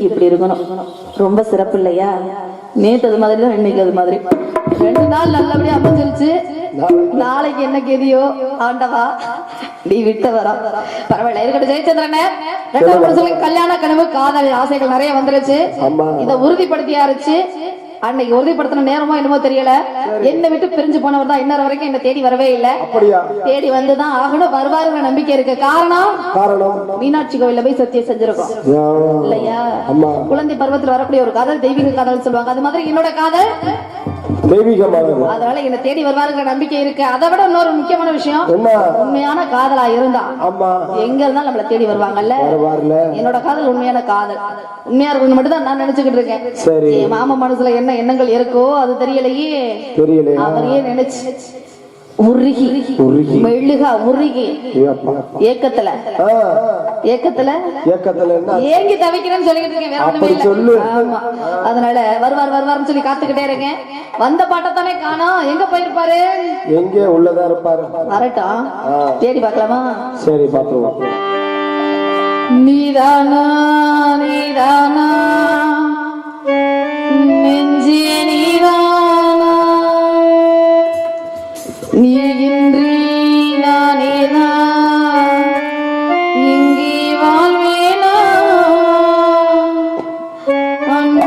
ஒளிபெருக்கி இப்படி இருக்கணும். ரொம்ப சிறப்பு இல்லையா? நேத்து அது மாதிரி தான் இன்னைக்கு அது மாதிரி. ரெண்டு நாள் நல்லபடியா அமைஞ்சிருச்சு. நாளைக்கு என்ன கெதியோ ஆண்டவா நீ விட்ட வரா பரவாயில்ல இருக்கட்டும் ஜெயச்சந்திரனே. ரெண்டாவது கல்யாண கனவு காதல் ஆசைகள் நிறைய வந்துருச்சு. இத உறுதிப்படுத்தியாருச்சு அன்னைக்கு உறுதிப்படுத்தின நேரமோ என்னமோ தெரியல. என்ன விட்டு பிரிஞ்சு போனவர் தான் இன்னொரு வரைக்கும் என்ன தேடி வரவே இல்ல. தேடி வந்துதான் ஆகணும் வருவாருங்கிற நம்பிக்கை இருக்கு. காரணம்? மீனாட்சி கோவில்ல போய் சத்தியம் செஞ்சிருக்கோம். இல்லையா? குழந்தை பருவத்துல வரக்கூடிய ஒரு காதல் தெய்வீக காதல் சொல்லுவாங்க. அது மாதிரி என்னோட காதல்? தெய்வீகமானது. அதனால என்ன தேடி வருவாருங்கிற நம்பிக்கை இருக்கு. அதை விட இன்னொரு முக்கியமான விஷயம் உண்மையான காதலா இருந்தா ஆமா. எங்க இருந்தாலும் நம்மள தேடி வருவாங்கல்ல? என்னோட காதல் உண்மையான காதல். உண்மையா இருக்கணும் மட்டும் தான் நான் நினைச்சுக்கிட்டு இருக்கேன். சரி. மாமா மனசுல என்ன எண்ணங்கள் இருக்கோ அது தெரியலையே. தெரியலையா? அவரையே நினைச்சு. உருகி. உருகி. மெழுகா உருகி. ஏக்கத்துல. ஏக்கத்துல? ஏக்கத்துல ஏங்கி தவிக்கிறேன்னு சொல்லிட்டு இருக்கேன் வேற ஒண்ணுமே. சொல்லு. ஆமா. அதனால வருவார் வருவார்னு சொல்லி காத்துக்கிட்டே இருக்கேன். வந்த பாட்டத்தானே காணோம். எங்க போயிருப்பாரு? எங்கே? உள்ளதா இருப்பாரு. வரட்டும் தேடி பார்க்கலாமா? சரி பாத்துருவோம் நீதானா நீதானா?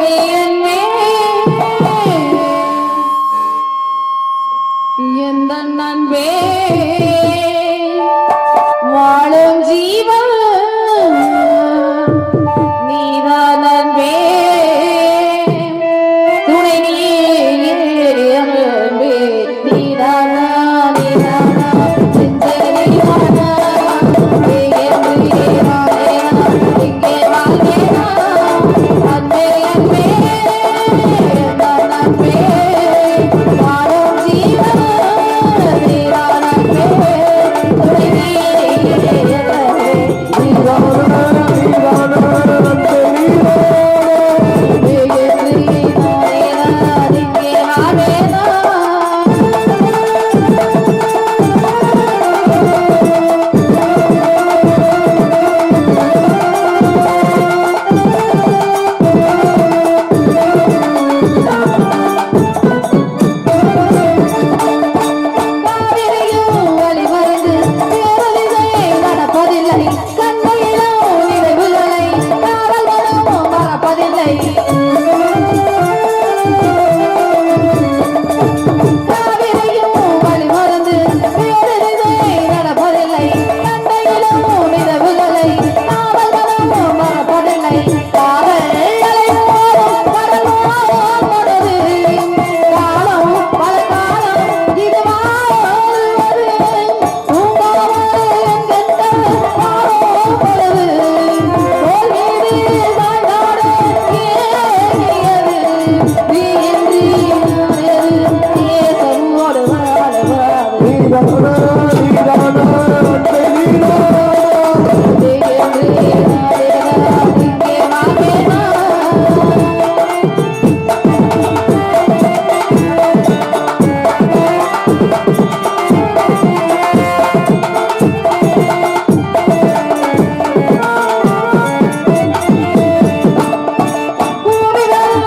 You.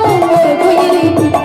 oh really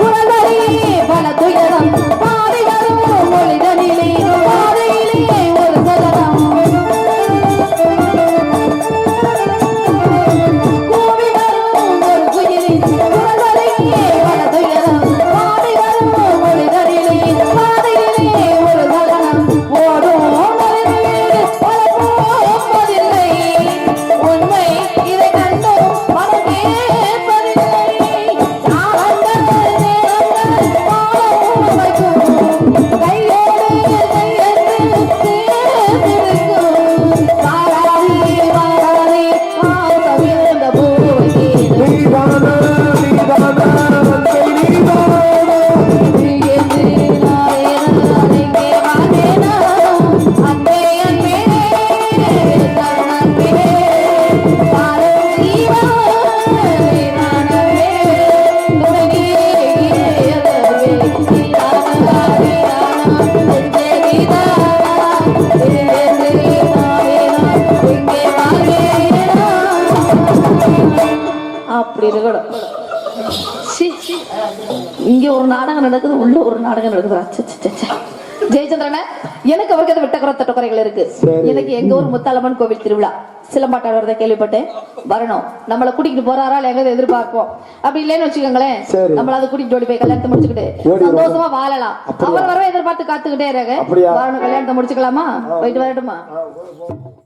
சீ. இங்க ஒரு நாடகம் நடக்குது உள்ள ஒரு நாடகம் நடக்குது. ஜெயச்சந்திரன எனக்கு அவருக்கு விட்ட குறை தட்ட குறைகள் இருக்கு. எனக்கு எங்க ஊர் முத்தாலம்மன் கோவில் திருவிழா. சிலம்பாட்டம் வரதை கேள்விப்பட்டேன். வரணும். நம்மளை கூட்டிட்டு போறாரா எங்க எதிர்பார்ப்போம். அப்படி இல்லைன்னு வச்சுக்கோங்களேன். நம்மள அதை கூட்டிட்டு ஓடி போய் கல்யாணத்தை முடிச்சுக்கிட்டு. சந்தோஷமா வாழலாம். அவர் வரவே எதிர்பார்த்து காத்துக்கிட்டே இருக்க? வரணும் கல்யாணத்தை முடிச்சுக்கலாமா? போயிட்டு வரட்டுமா?